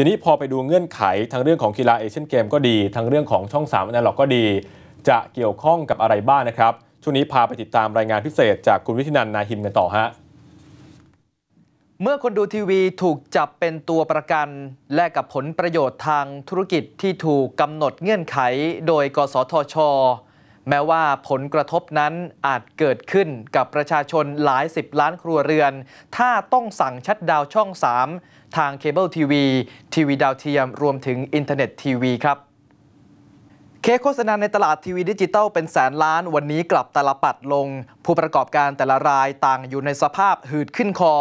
ทีนี้พอไปดูเงื่อนไขทั้งเรื่องของกีฬาเอเชียนเกมก็ดี ทั้งเรื่องของช่อง3ามอนาล็อกก็ดี จะเกี่ยวข้องกับอะไรบ้างนะครับ ช่วงนี้พาไปติดตามรายงานพิเศษจากคุณวิทินันนาหิมกันต่อฮะเมื่อคนดูทีวีถูกจับเป็นตัวประกัน แลกกับผลประโยชน์ทางธุรกิจที่ถูกกำหนดเงื่อนไข โดย กสทช แม้ว่าผลกระทบนั้นอาจเกิดขึ้นกับประชาชนหลายสิบล้านครัวเรือน ถ้าต้องสั่งชัดดาวช่อง 3 ทางเคเบิลทีวีทีวีดาวเทียม รวมถึงอินเทอร์เน็ตทีวีครับเคโฆษณาในตลาดทีวีดิจิตอลเป็นแสนล้านวันนี้กลับตลปัดลง ผู้ประกอบการแต่ละรายต่างอยู่ในสภาพหืดขึ้นคอ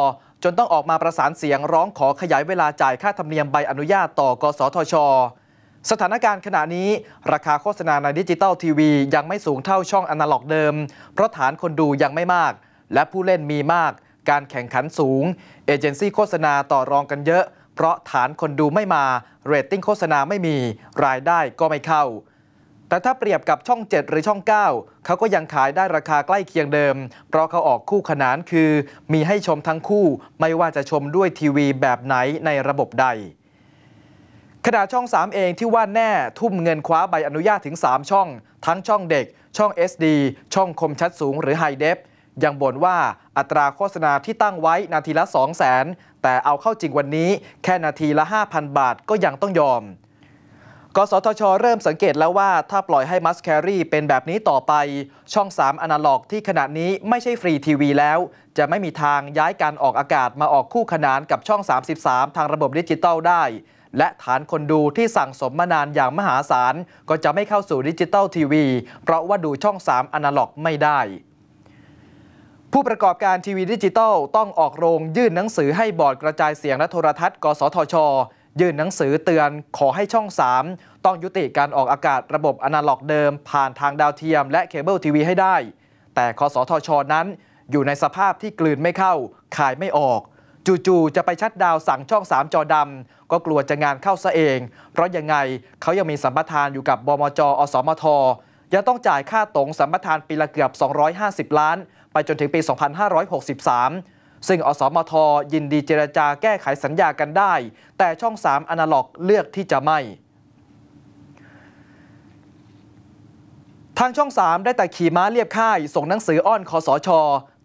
จนต้องออกมาประสานเสียงร้องขอขยายเวลาจ่ายค่าธรรมเนียมใบอนุญาตต่อกสทช สถานการณ์ขณะนี้ราคาโฆษณาในดิจิตอลทีวียังไม่สูงเท่าช่องอนาล็อกเดิม เพราะฐานคนดูยังไม่มาก และผู้เล่นมีมาก การแข่งขันสูง เอเจนซี่โฆษณาต่อรองกันเยอะ เพราะฐานคนดูไม่มา เรตติ้งโฆษณาไม่มี รายได้ก็ไม่เข้า แต่ถ้าเปรียบกับช่อง 7 หรือช่อง 9 เขาก็ยังขายได้ราคาใกล้เคียงเดิม เพราะเขาออกคู่ขนานคือ มีให้ชมทั้งคู่ ไม่ว่าจะชมด้วยทีวีแบบไหนในระบบใด ขณะช่อง 3 เองที่ว่าแน่ทุ่มเงินคว้าใบอนุญาตถึง 3 ช่อง ทั้งช่องเด็ก ช่อง SD ช่องคมชัดสูงหรือไฮเดฟยังบ่นว่าอัตราโฆษณาที่ตั้งไว้นาทีละ 2 0 0 0 0 0 แต่เอาเข้าจริงวันนี้ แค่นาทีละ 5,000 บาทก็ยังต้องยอม กสทช เริ่มสังเกตแล้วว่าถ้าปล่อยให้มัสแครีเป็นแบบนี้ต่อไป ช่อง 3 อนาล็อกที่ขณะนี้ไม่ใช่ฟรีทีวีแล้ว จะไม่มีทางย้ายการออกอากาศมาออกคู่ขนานกับช่อง 33 ทางระบบดิจิตอลได้ และฐานคนดูที่สั่งสมมานานอย่างมหาศาล ก็จะไม่เข้าสู่ดิจิตอลทีวีเพราะว่าดูช่อง 3 อนาล็อกไม่ได้ผู้ประกอบการทีวีดิจิตอลต้องออกโรงยื่นหนังสือให้บอร์ดกระจายเสียงและโทรทัศน์ กสทช ยื่นหนังสือเตือนขอให้ช่อง 3 ต้องยุติการออกอากาศระบบอนาล็อกเดิม ผ่านทางดาวเทียมและเคเบิลทีวีให้ได้ แต่คอสทชนั้นอยู่ในสภาพที่กลืนไม่เข้า ขายไม่ออก จู่ๆจะไปชัดดาวสั่งช่อง 3 จอดำก็กลัวจะงานเข้าซะเอง เพราะยังไงเขายังมีสัมปทานอยู่กับบมจ อสมท ยังต้องจ่ายค่าตรงสัมปทานปีละเกือบ 250 ล้าน ไปจนถึงปี 2563 ซึ่งอสมทยินดีเจรจาแก้ไขสัญญากันได้ แต่ช่อง 3อนาล็อกเลือกที่จะไม่ทางช่อง 3 ได้แต่ขี่ม้าเรียบค่าย ส่งหนังสืออ้อนคอสช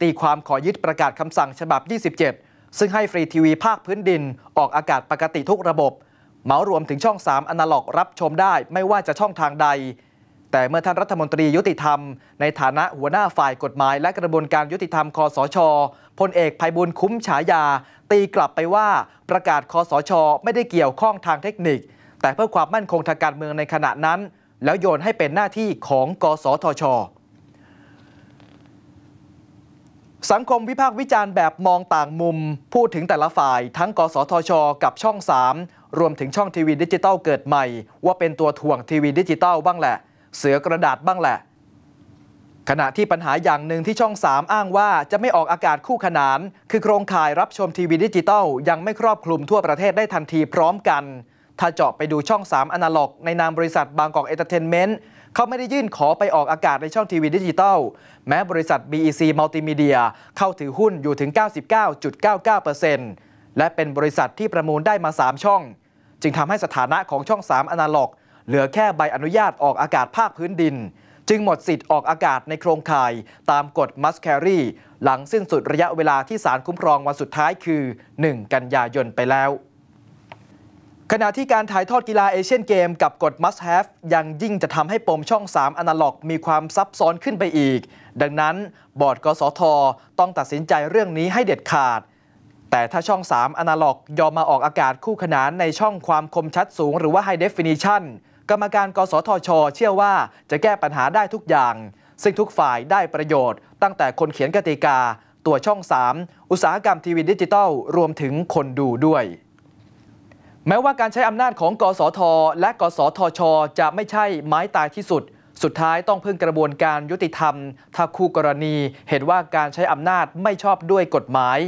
ตีความขอยึดประกาศคำสั่งฉบับ 27 ซึ่งให้ฟรีทีวีภาคพื้นดิน ออกอากาศปกติทุกระบบ เหมารวมถึงช่อง 3อนาล็อกรับชมได้ไม่ว่าจะช่องทางใด แต่เมื่อท่านรัฐมนตรียุติธรรม ในฐานะหัวหน้าฝ่ายกฎหมาย และกระบวนการยุติธรรมคอสชพลเอกภัยบุญคุ้มฉายา ตีกลับไปว่าประกาศคอสช ไม่ได้เกี่ยวข้องทางเทคนิค แต่เพื่อความมั่นคงทางการเมืองในขณะนั้น แล้วโยนให้เป็นหน้าที่ของกสทช สังคมวิพากษ์วิจารณ์แบบมองต่างมุม พูดถึงแต่ละฝ่าย ทั้งกสทช กับช่อง 3 รวมถึงช่องทีวีดิจิตอลเกิดใหม่ ว่าเป็นตัวถ่วงทีวีดิจิตอลบ้างแหละ เสือกระดาษบ้างแหละ ขณะที่ปัญหาอย่างหนึ่งที่ช่อง 3 อ้างว่าจะไม่ออกอากาศคู่ขนาน คือโครงข่ายรับชมทีวีดิจิตอลยังไม่ครอบคลุมทั่วประเทศได้ทันทีพร้อมกัน ถ้าเจาะไปดูช่อง 3 อนาล็อก ในนามบริษัทบางกอกเอนเตอร์เทนเมนต์เขาไม่ได้ยื่นขอไปออกอากาศในช่องทีวีดิจิตอลแม้บริษัท BEC Multimedia เข้าถือหุ้นอยู่ถึง 99.99%และเป็นบริษัทที่ประมูลได้มา 3 ช่อง จึงทำให้สถานะของช่อง 3 อนาล็อก เหลือแค่ใบอนุญาตออกอากาศภาคพื้นดิน จึงหมดสิทธิ์ออกอากาศในโครงข่ายตามกฎมัสแครีหลังสิ้นสุดระยะเวลาที่ศาลคุ้มครองวันสุดท้ายคือ 1 กันยายนไปแล้ว ขณะที่การถ่ายทอดกีฬาเอเชียนเกมกับกฎ must have ยังยิ่งจะทำให้ปมช่อง 3 อนาล็อก มีความซับซ้อนขึ้นไปอีก ดังนั้น บอร์ดกสท ต้องตัดสินใจเรื่องนี้ให้เด็ดขาด แต่ถ้าช่อง 3 อนาล็อกยอมมาออกอากาศคู่ขนานในช่องความคมชัดสูงหรือว่า High Definition กรรมการกสทช เชื่อว่าจะแก้ปัญหาได้ทุกอย่าง ซึ่งทุกฝ่ายได้ประโยชน์ ตั้งแต่คนเขียนกติกา ตัวช่อง 3 อุตสาหกรรมทีวีดิจิตอลรวมถึงคนดูด้วยแม้ว่าการใช้อำนาจของกสท และกสทช จะไม่ใช่ไม้ตายที่สุด สุดท้ายต้องพึ่งกระบวนการยุติธรรม ถ้าคู่กรณีเห็นว่าการใช้อำนาจไม่ชอบด้วยกฎหมาย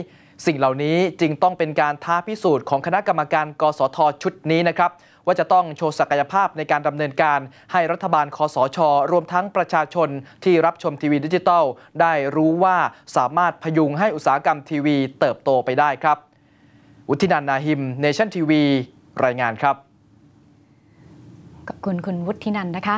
สิ่งเหล่านี้จึงต้องเป็นการท้าพิสูจน์ของคณะกรรมการกสทชุดนี้นะครับ ว่าจะต้องโชว์ศักยภาพในการดำเนินการ ให้รัฐบาลคอสช รวมทั้งประชาชนที่รับชมทีวีดิจิตอลได้รู้ว่าสามารถพยุงให้อุตสาหกรรมทีวีเติบโตไปได้ครับวุฒินันนาหิมเนชั่นทีวีรายงานครับขอบคุณคุณวุฒินันนะคะ